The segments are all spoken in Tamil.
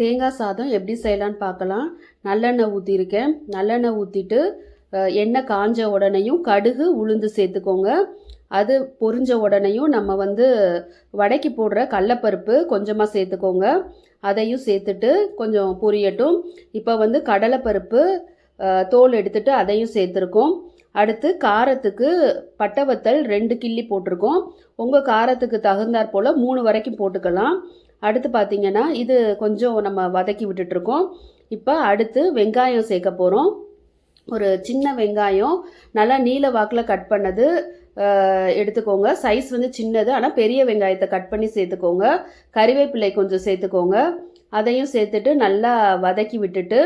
தேங்காய் சாதம் எப்படி செய்யலான்னு பார்க்கலாம். நல்லெண்ணெய் ஊற்றிருக்கேன் நல்லெண்ணெய் ஊற்றிட்டு எண்ணெய் காஞ்ச உடனேயும் கடுகு உளுந்து சேர்த்துக்கோங்க. அது பொரிஞ்ச உடனேயும் நம்ம வந்து வடைக்கு போடுற கடலப்பருப்பு கொஞ்சமாக சேர்த்துக்கோங்க. அதையும் சேர்த்துட்டு கொஞ்சம் பொரியட்டும். இப்போ வந்து கடலைப்பருப்பு தோல் எடுத்துட்டு அதையும் சேர்த்துருக்கோம். அடுத்து காரத்துக்கு பட்டை வத்தல் ரெண்டு கிள்ளி போட்டிருக்கோம். உங்கள் காரத்துக்கு தகுந்தாற் போல் மூணு வரைக்கும் போட்டுக்கலாம். அடுத்து பார்த்தீங்கன்னா இது கொஞ்சம் நம்ம வதக்கி விட்டுட்ருக்கோம். இப்போ அடுத்து வெங்காயம் சேர்க்க போகிறோம் ஒரு சின்ன வெங்காயம் நல்லா நீல வாக்கில் கட் பண்ணது எடுத்துக்கோங்க. சைஸ் வந்து சின்னது ஆனால் பெரிய வெங்காயத்தை கட் பண்ணி சேர்த்துக்கோங்க. கறிவேப்பிலை கொஞ்சம் சேர்த்துக்கோங்க. அதையும் சேர்த்துட்டு நல்லா வதக்கி விட்டுட்டு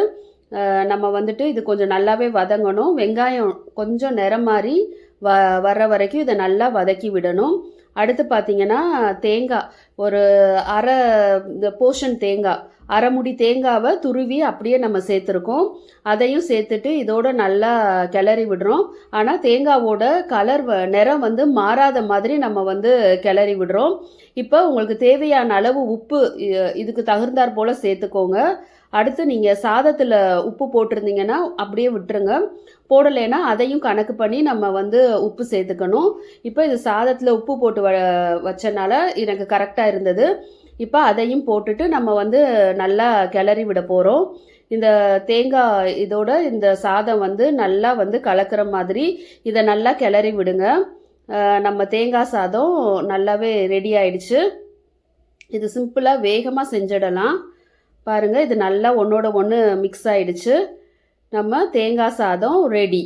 நம்ம வந்துட்டு இது கொஞ்சம் நல்லாவே வதங்கணும். வெங்காயம் கொஞ்சம் நிறம் மாதிரி வ வர்ற வரைக்கும் இதை நல்லா வதக்கி விடணும். அடுத்து பார்த்தீங்கன்னா தேங்காய். ஒரு அரை இந்த போர்ஷன் தேங்காய். அரைமுடி தேங்காவை துருவி அப்படியே நம்ம சேர்த்துருக்கோம். அதையும் சேர்த்துட்டு இதோட நல்லா கிளறி விடுறோம். ஆனால் தேங்காவோட கலர் வ நிறம் வந்து மாறாத மாதிரி நம்ம வந்து கிளறி விடுறோம். இப்போ உங்களுக்கு தேவையான அளவு உப்பு இதுக்கு தகுந்தாற் போல் சேர்த்துக்கோங்க. அடுத்து நீங்கள் சாதத்தில் உப்பு போட்டிருந்தீங்கன்னா அப்படியே விட்டுருங்க. போடலைன்னா அதையும் கணக்கு பண்ணி நம்ம வந்து உப்பு சேர்த்துக்கணும். இப்போ இது சாதத்தில் உப்பு போட்டு வ வச்சனால எனக்கு கரெக்டாக இருந்தது. இப்போ அதையும் போட்டுட்டு நம்ம வந்து நல்லா கிளறி விட போகிறோம் இந்த தேங்காய் இதோட இந்த சாதம் வந்து நல்லா வந்து கலக்கிற மாதிரி இதை நல்லா கிளறி விடுங்க. நம்ம தேங்காய் சாதம் நல்லாவே ரெடி ஆயிடுச்சு. இது சிம்பிளாக வேகமாக செஞ்சிடலாம். பாருங்கள் இது நல்லா ஒன்றோட ஒன்று மிக்ஸ் ஆயிடுச்சு. நம்ம தேங்காய் சாதம் ரெடி